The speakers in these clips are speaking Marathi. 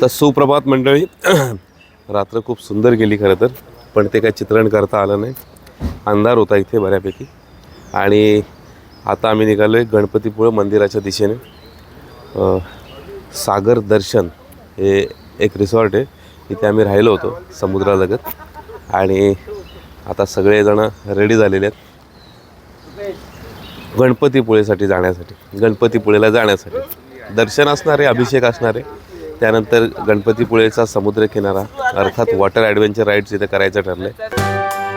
तर सुप्रभात मंडळी. रात्र खूप सुंदर गेली खरं तर पण ते काही चित्रण करता आलं नाही. अंधार होता इथे बऱ्यापैकी. आणि आता आम्ही निघालो आहे गणपतीपुळं मंदिराच्या दिशेने. सागर दर्शन हे एक रिसॉर्ट आहे. इथे आम्ही राहिलो होतो समुद्रालगत. आणि आता सगळेजणं रेडी झालेले आहेत. गणपतीपुळेसाठी जाण्यासाठी. गणपतीपुळेला जाण्यासाठी. दर्शन असणार आहे अभिषेक असणार आहे. त्यानंतर गणपतीपुळेचा समुद्रकिनारा अर्थात वॉटर ॲडव्हेंचर राईड्स इथे करायचं ठरलं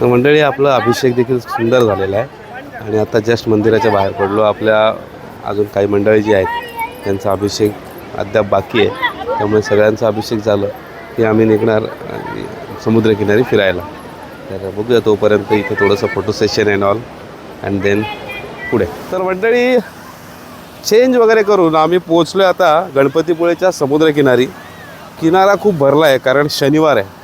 तर मंडळी आपला अभिषेक देखील सुंदर झालेला आहे. आणि आता जस्ट मंदिराच्या बाहेर पडलो. आपल्या अजून काही मंडळी जी आहेत त्यांचा अभिषेक अद्याप बाकी आहे. त्यामुळे सगळ्यांचा अभिषेक झालं की आम्ही निघणार समुद्रकिनारी फिरायला. तर बघूया तोपर्यंत इथे थोडंसं photo session and all and then पुढे. तर मंडळी चेंज वगैरे करून आम्ही पोचलो आता गणपतीपुळेच्या समुद्रकिनारी. किनारा खूप भरला आहे कारण शनिवार आहे.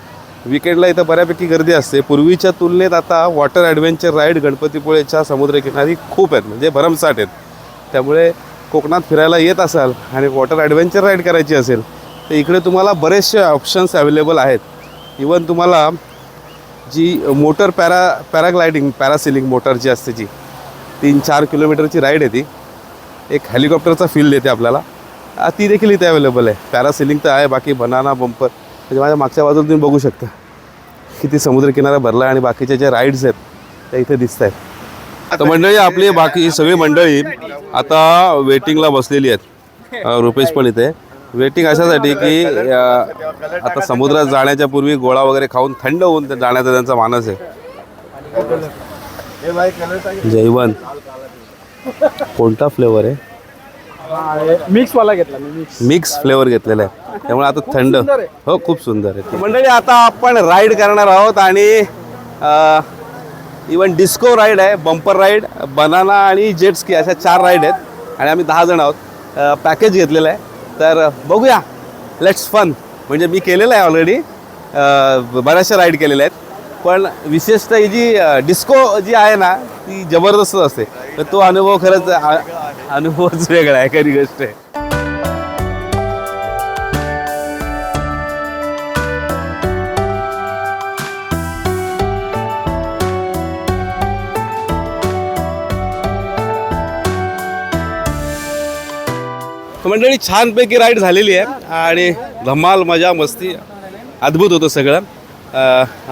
विकेंडला इथं बऱ्यापैकी गर्दी असते. पूर्वीच्या तुलनेत आता वॉटर ॲडव्हेंचर राईड गणपतीपुळेच्या समुद्रकिनारी खूप आहेत. म्हणजे भरमसाठ आहेत. त्यामुळे कोकणात फिरायला येत असाल आणि वॉटर ॲडव्हेंचर राईड करायची असेल तर इकडे तुम्हाला बरेचसे ऑप्शन्स अवेलेबल आहेत. इवन तुम्हाला जी motor para paragliding parasailing motor जी असते जी तीन चार किलोमीटरची राईड आहे ती. एक हेलिकॉप्टरचा फील देते आपल्याला. ती देखील इथे अवेलेबल आहे. पॅरासिलिंग तर आहे बाकी बनाना बंपर म्हणजे माझ्या मागच्या बाजूला तुम्ही बघू शकता. किती समुद्रकिनारा भरला आहे आणि बाकीच्या ज्या राईड्स आहेत त्या इथे दिसत आहेत आता मंडळी आपली बाकी सगळी मंडळी आता वेटिंगला बसलेली आहेत. रुपेश पण इथे. वेटिंग अशासाठी की आता समुद्रात जाण्याच्या पूर्वी गोळा वगैरे खाऊन थंड होऊन जाण्याचा त्यांचा मानस आहे. जैवन कोणता फ्लेवर आहे? मिक्स वाला घेतला मिक्स फ्लेवर घेतलेला आहे. त्यामुळे आता थंड. हो खूप सुंदर आहे मंडळी आता आपण राईड करणार आहोत आणि इवन डिस्को राईड आहे बंपर राईड बनाना आणि जेट्स की अशा चार राईड आहेत. आणि आम्ही दहा जण आहोत. पॅकेज घेतलेलं आहे. तर बघूया. लेट्स फन म्हणजे मी केलेलं आहे ऑलरेडी बऱ्याचशा राईड केलेल्या आहेत. पण विशेषतः ही जी डिस्को जी आहे ना ती जबरदस्त असते. तर तो अनुभव खरंच अनुभवच वेगळा आहे. खरी गोष्ट आहे. मंडळी छानपैकी राईड झालेली आहे. आणि धमाल मजा मस्ती अद्भुत होतं सगळं.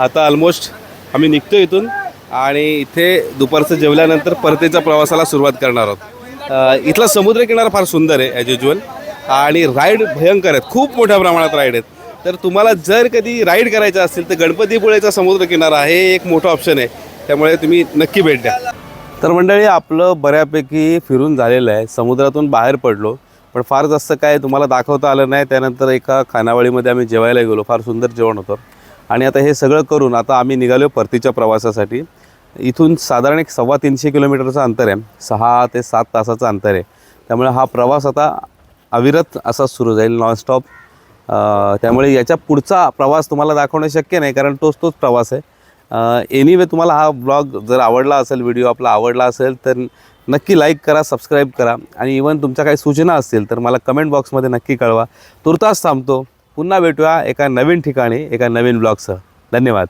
आता ऑलमोस्ट आम्ही निघतो इथून आणि इथे दुपारचं जेवल्यानंतर परतीच्या प्रवासाला सुरुवात करणार आहोत. इथला समुद्रकिनारा फार सुंदर आहे ॲज युज्युअल आणि राईड भयंकर आहेत. खूप मोठ्या प्रमाणात राईड आहेत. तर तुम्हाला जर कधी राईड करायचं असेल तर गणपतीपुळेचा समुद्रकिनारा हे एक मोठं ऑप्शन आहे. त्यामुळे तुम्ही नक्की भेट द्या. तर मंडळी आपलं बऱ्यापैकी फिरून झालेलं आहे. समुद्रातून बाहेर पडलो. पण फार जास्त काय तुम्हाला दाखवता आलं नाही. त्यानंतर एका खानावळीमध्ये आम्ही जेवायला गेलो. फार सुंदर जेवण होतं. आणि आता हे सगळं करून आता आम्ही निघालो परतीच्या प्रवासासाठी. इथून साधारण एक सव्वा तीनशे किलोमीटरचं अंतर आहे. सहा ते सात तासाचं अंतर आहे. त्यामुळे हा प्रवास आता अविरत असा सुरू जाईल नॉनस्टॉप त्यामुळे याच्या पुढचा प्रवास तुम्हाला दाखवणं शक्य नाही कारण तोच तोच प्रवास आहे. एनिवे तुम्हाला हा ब्लॉग जर आवडला असेल व्हिडिओ आपला आवडला असेल तर नक्की लाईक करा सबस्क्राईब करा. आणि इवन तुमच्या काही सूचना असतील तर मला कमेंट बॉक्समध्ये नक्की कळवा. तुर्तास थांबतो. पुन्हा भेटूया एका नवीन ठिकाणी एका नवीन ब्लॉगसह धन्यवाद.